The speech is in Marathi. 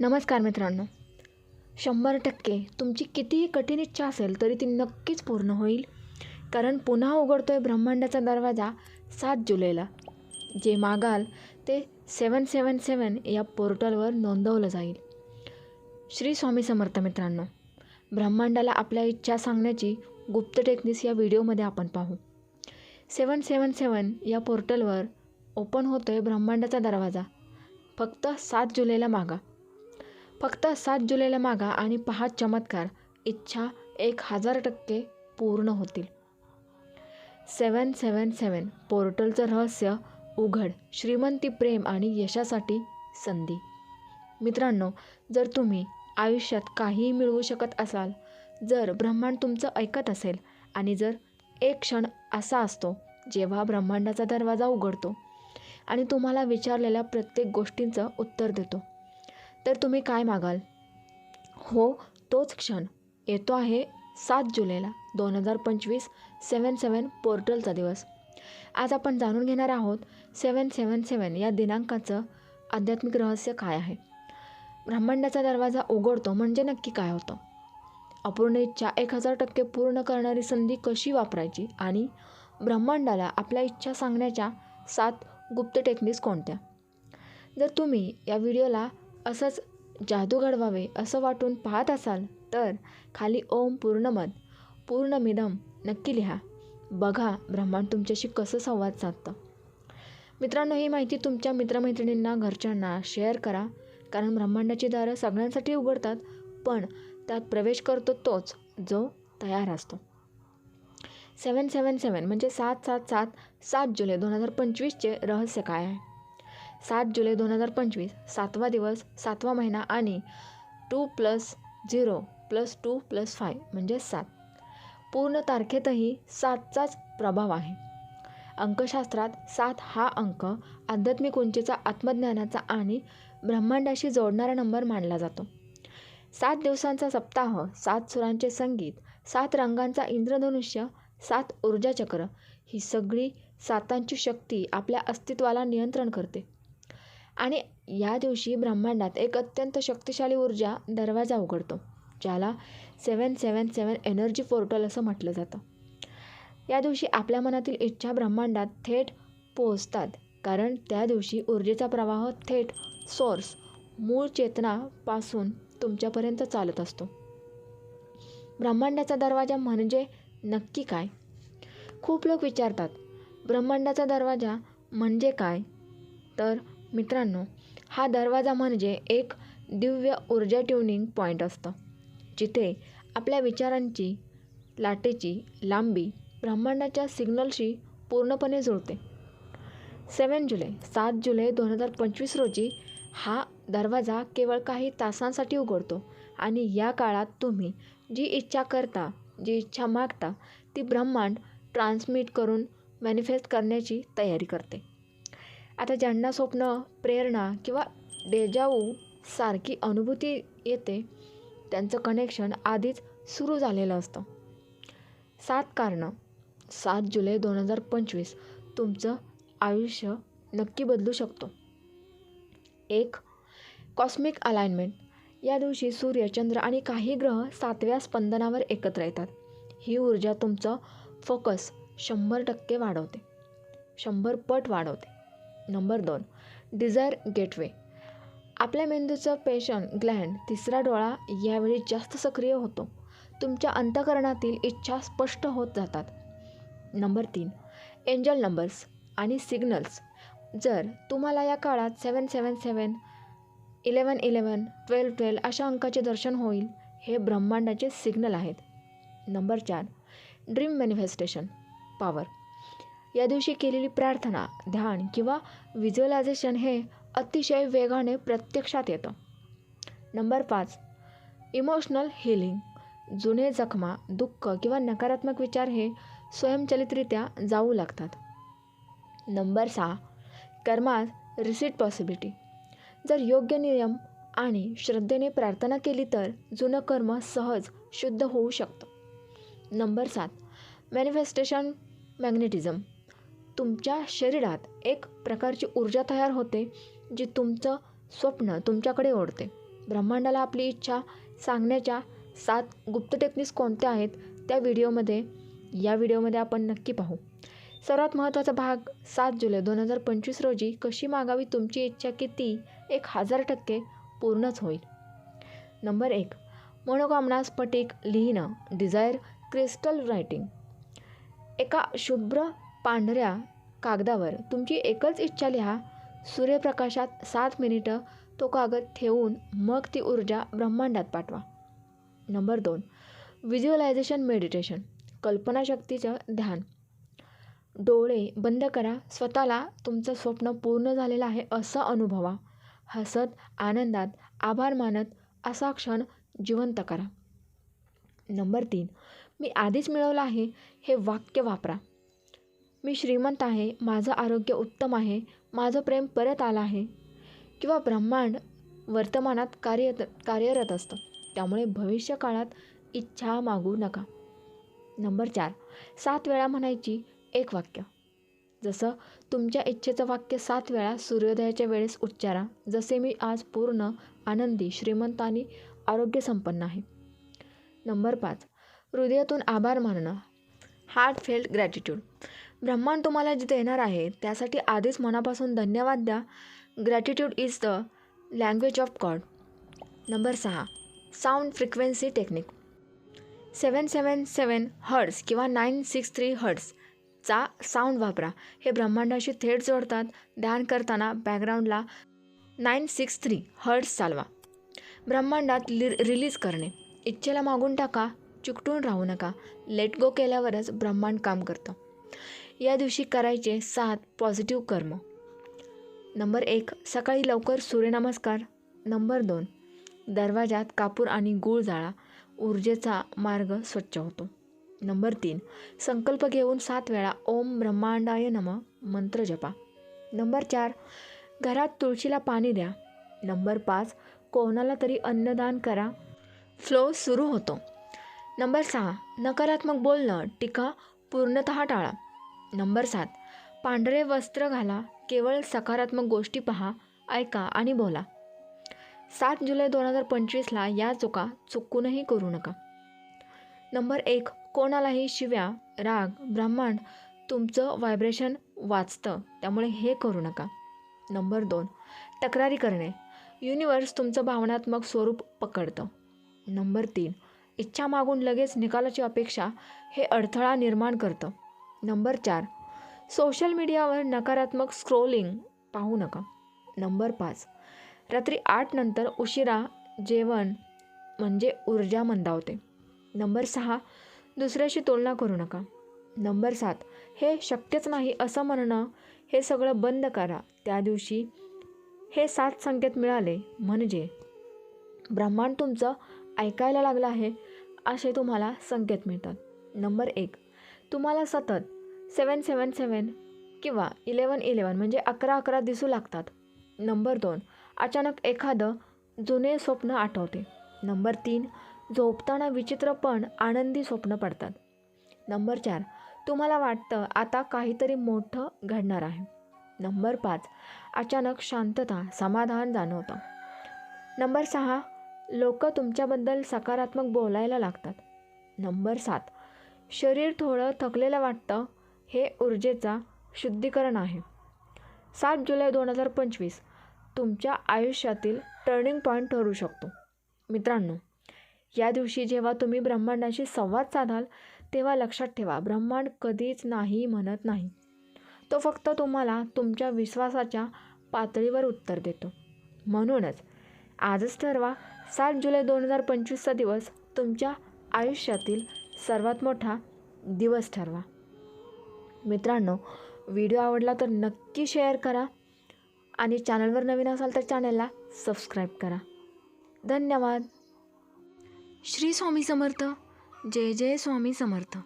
नमस्कार मित्रांनो. शंभर टक्के तुमची कितीही कठीण इच्छा असेल तरी ती नक्कीच पूर्ण होईल. कारण पुन्हा उघडतो आहे ब्रह्मांडाचा दरवाजा सात जुलैला जे मागाल ते सेवन सेवन सेवन या पोर्टलवर नोंदवलं जाईल. श्री स्वामी समर्थ मित्रांनो ब्रह्मांडाला आपल्या इच्छा सांगण्याची गुप्त टेक्निक्स या व्हिडिओमध्ये आपण पाहू. सेवन सेवन सेवन या पोर्टलवर ओपन होतो आहे ब्रह्मांडाचा दरवाजा. फक्त सात जुलैला मागा. फक्त सात जुलैला मागा आणि पहा चमत्कार. इच्छा एक हजार टक्के पूर्ण होतील. सेवन सेवन सेवन पोर्टलचं रहस्य उघड. श्रीमंती प्रेम आणि यशासाठी संधी. मित्रांनो जर तुम्ही आयुष्यात काहीही मिळवू शकत असाल जर ब्रह्मांड तुमचं ऐकत असेल आणि जर एक क्षण असा असतो जेव्हा ब्रह्मांडाचा दरवाजा उघडतो आणि तुम्हाला विचारलेल्या प्रत्येक गोष्टींचं उत्तर देतो तर तुम्ही काय मागाल? हो तोच क्षण. येतो आहे सात जुलैला दोन हजार पंचवीस सेवन सेवन पोर्टलचा दिवस. आज आपण जाणून घेणार आहोत सेवन सेवन सेवन या दिनांकाचं आध्यात्मिक रहस्य काय आहे? ब्रह्मांडाचा दरवाजा उघडतो म्हणजे नक्की काय होतं? अपूर्ण इच्छा एक हजार टक्के पूर्ण करणारी संधी कशी वापरायची आणि ब्रह्मांडाला आपल्या इच्छा सांगण्याच्या सात गुप्त टेक्निक्स कोणत्या? जर तुम्ही या व्हिडिओला असंच जादू घडवावे असं वाटून पाहत असाल तर खाली ओम पूर्णमद पूर्णमिदम नक्की लिहा. बघा ब्रह्मांड तुमच्याशी कसं संवाद साधतं. मित्रांनो ही माहिती तुमच्या मित्रमैत्रिणींना घरच्यांना शेअर करा. कारण ब्रह्मांडाची दारं सगळ्यांसाठी उघडतात पण त्यात प्रवेश करतो तोच जो तयार असतो. सेवन सेवन सेवन म्हणजे सात सात सात सात जुलै दोन हजार पंचवीसचे रहस्य काय आहे? सात जुलै दोन हजार पंचवीस. सातवा दिवस सातवा महिना आणि two plus zero plus two plus five म्हणजे सात. पूर्ण तारखेतही सातचाच प्रभाव आहे. अंकशास्त्रात सात हा अंक आध्यात्मिक उंचीचा आत्मज्ञानाचा आणि ब्रह्मांडाशी जोडणारा नंबर मानला जातो. सात दिवसांचा सप्ताह सात सुरांचे संगीत सात रंगांचा इंद्रधनुष्य सात ऊर्जाचक्र ही सगळी सातांची शक्ती आपल्या अस्तित्वाला नियंत्रण करते. आणि या दिवशी ब्रह्मांडात एक अत्यंत शक्तिशाली ऊर्जा दरवाजा उघडतो ज्याला सेवन सेवन सेवन एनर्जी पोर्टल असं म्हटलं जातं. या दिवशी आपल्या मनातील इच्छा ब्रह्मांडात थेट पोहोचतात कारण त्या दिवशी ऊर्जेचा प्रवाह थेट सोर्स मूळ चेतनापासून तुमच्यापर्यंत चालत असतो. ब्रह्मांडाचा दरवाजा म्हणजे नक्की काय? खूप लोक विचारतात ब्रह्मांडाचा दरवाजा म्हणजे काय? तर मित्रांनो हा दरवाजा म्हणजे एक दिव्य ऊर्जा ट्युनिंग पॉईंट असतं जिथे आपल्या विचारांची लाटेची लांबी ब्रह्मांडाच्या सिग्नलशी पूर्णपणे जुळते. सेवन जुलै सात जुलै दोन हजार पंचवीस रोजी हा दरवाजा केवळ काही तासांसाठी उघडतो आणि या काळात तुम्ही जी इच्छा करता जी इच्छा मागता ती ब्रह्मांड ट्रान्समिट करून मॅनिफेस्ट करण्याची तयारी करते. आता ज्यांना स्वप्न प्रेरणा किंवा डेजाऊ सारखी अनुभूती येते त्यांचं कनेक्शन आधीच सुरू झालेलं असतं. सात कारणं. सात जुलै दोन हजार पंचवीस. तुमचं आयुष्य नक्की बदलू शकतो. एक कॉस्मिक अलाइनमेंट या दिवशी सूर्य चंद्र आणि काही ग्रह सातव्या स्पंदनावर एकत्र येतात. ही ऊर्जा तुमचं फोकस शंभर टक्के वाढवते. शंभर पट वाढवते. नंबर दोन डिझायर गेटवे आपल्या मेंदूचं पेशन ग्लँड तिसरा डोळा यावेळी जास्त सक्रिय होतो. तुमच्या अंतकरणातील इच्छा स्पष्ट होत जातात. नंबर तीन एंजल नंबर्स आणि सिग्नल्स जर तुम्हाला या काळात seven seven seven eleven eleven twelve twelve अशा अंकाचे दर्शन होईल हे ब्रह्मांडाचे सिग्नल आहेत. नंबर चार ड्रीम मॅनिफेस्टेशन पॉवर या दिवशी केलेली प्रार्थना ध्यान किंवा व्हिज्युअलायझेशन हे अतिशय वेगाने प्रत्यक्षात येतं. नंबर पाच इमोशनल हिलिंग जुने जखमा दुःख किंवा नकारात्मक विचार हे स्वयंचलितरित्या जाऊ लागतात. नंबर सहा कर्मात रिसीट पॉसिबिलिटी जर योग्य नियम आणि श्रद्धेने प्रार्थना केली तर जुनं कर्म सहज शुद्ध होऊ शकतं. नंबर सात मॅनिफेस्टेशन मॅग्नेटिझम तुमच्या शरीरात एक प्रकारची ऊर्जा तयार होते जी तुमचं स्वप्न तुमच्याकडे ओढते. ब्रह्मांडाला आपली इच्छा सांगण्याच्या सात गुप्त टेक्निक्स कोणत्या आहेत त्या व्हिडिओमध्ये या व्हिडिओमध्ये आपण नक्की पाहू. सर्वात महत्त्वाचा भाग सात जुलै दोन हजार पंचवीस रोजी कशी मागावी तुमची इच्छा किती एक हजार टक्के पूर्णच होईल. नंबर एक मनोकामना स्फटिक लिहिणं डिझायर क्रिस्टल रायटिंग एका शुभ्र पांढऱ्या कागदावर तुमची एकच इच्छा लिहा. सूर्यप्रकाशात सात मिनिटं तो कागद ठेवून मग ती ऊर्जा ब्रह्मांडात पाठवा. नंबर दोन. Visualisation meditation. कल्पनाशक्तीचं ध्यान. डोळे बंद करा. स्वतःला तुमचं स्वप्न पूर्ण झालेलं आहे असं अनुभवा. हसत आनंदात आभार मानत असा क्षण जिवंत करा. नंबर तीन. मी आधीच मिळवलं आहे. हे वाक्य वापरा. मी श्रीमंत आहे माझं आरोग्य उत्तम आहे माझं प्रेम परत आलं आहे. किंवा ब्रह्मांड वर्तमानात कार्य कार्यरत असतं. त्यामुळे भविष्यकाळात इच्छा मागू नका. नंबर चार. सात वेळा म्हणायची एक वाक्य. जसं तुमच्या इच्छेचं वाक्य सात वेळा सूर्योदयाच्या वेळेस उच्चारा. जसे मी आज पूर्ण आनंदी श्रीमंत आणि आरोग्यसंपन्न आहे. नंबर पाच. हृदयातून आभार मानणं. Heart felt gratitude. ब्रह्मांड तुम्हाला जिथे येणार आहे त्यासाठी आधीच मनापासून धन्यवाद द्या. Gratitude is the language of God number सहा. Sound frequency technique seven seven seven hertz किंवा नाईन सिक्स थ्री हर्ट्सचा साऊंड वापरा. हे ब्रह्मांडाशी थेट जोडतात. ध्यान करताना बॅकग्राऊंडला नाईन सिक्स थ्री हर्ड्स चालवा. ब्रह्मांडात लि रिलीज करणे. इच्छेला मागून टाका. चिकटून राहू नका. लेट गो केल्यावरच ब्रह्मांड काम करतं. या दिवशी करायचे सात पॉझिटिव्ह कर्म. नंबर एक सकाळी लवकर सूर्यनमस्कार. नंबर दोन दरवाजात कापूर आणि गूळ जाळा. ऊर्जेचा मार्ग स्वच्छ होतो. नंबर तीन संकल्प घेऊन सात वेळा ओम ब्रह्मांडाय नम मंत्र जपा. नंबर चार घरात तुळशीला पाणी द्या. नंबर पाच कोणाला तरी अन्नदान करा. फ्लो सुरू होतो. नंबर सहा नकारात्मक बोलणं टीका पूर्णतः टाळा. नंबर सात. पांढरे वस्त्र घाला केवळ सकारात्मक गोष्टी पहा ऐका आणि बोला. सात जुलै दोन हजार पंचवीसला या चुका चुकूनही करू नका. नंबर एक. कोणालाही शिव्या राग ब्रह्मांड तुमचं व्हायब्रेशन वाचतं त्यामुळे हे करू नका. नंबर दोन. तक्रारी करणे. युनिवर्स तुमचं भावनात्मक स्वरूप पकडतं. नंबर तीन. इच्छा मागून लगेच निकालाची अपेक्षा हे अडथळा निर्माण करतं. नंबर चार. सोशल मीडियावर नकारात्मक स्क्रोलिंग पाहू नका. नंबर पाच. रात्री आठ नंतर उशिरा जेवण म्हणजे ऊर्जा मंदावते. नंबर सहा. दुसऱ्याशी तुलना करू नका. नंबर सात. हे शक्यच नाही असं म्हणणं हे सगळं बंद करा. त्या दिवशी हे सात संकेत मिळाले. म्हणजे ब्रह्मांड तुमचं ऐकायला लागलं आहे असे तुम्हाला संकेत मिळतात. नंबर एक. तुम्हाला सतत सेवन सेवन सेवन किंवा इलेवन इलेवन म्हणजे अकरा अकरा दिसू लागतात. नंबर दोन अचानक एखादं जुने स्वप्न आठवते. नंबर तीन झोपताना विचित्र पण आनंदी स्वप्न पडतात. नंबर चार तुम्हाला वाटतं आता काहीतरी मोठं घडणार आहे. नंबर पाच अचानक शांतता समाधान जाणवतं. नंबर सहा लोक तुमच्याबद्दल सकारात्मक बोलायला लागतात. नंबर सात शरीर थोडं थकलेलं वाटतं हे ऊर्जेचा शुद्धीकरण आहे. सात जुलै दोन हजार पंचवीस तुमच्या आयुष्यातील टर्निंग पॉईंट ठरू शकतो. मित्रांनो या दिवशी जेव्हा तुम्ही ब्रह्मांडाशी संवाद साधाल तेव्हा लक्षात ठेवा ब्रह्मांड कधीच नाही म्हणत नाही. तो फक्त तुम्हाला तुमच्या विश्वासाच्या पातळीवर उत्तर देतो. म्हणूनच आजच ठरवा सात जुलै दोन हजार पंचवीसचा दिवस तुमच्या आयुष्यातील सर्वात मोठा दिवस ठरवा. मित्रांनो व्हिडिओ आवडला तर नक्की शेअर करा आणि चॅनलवर नवीन असाल तर चॅनलला सबस्क्राईब करा. धन्यवाद. श्री स्वामी समर्थ. जय जय स्वामी समर्थ.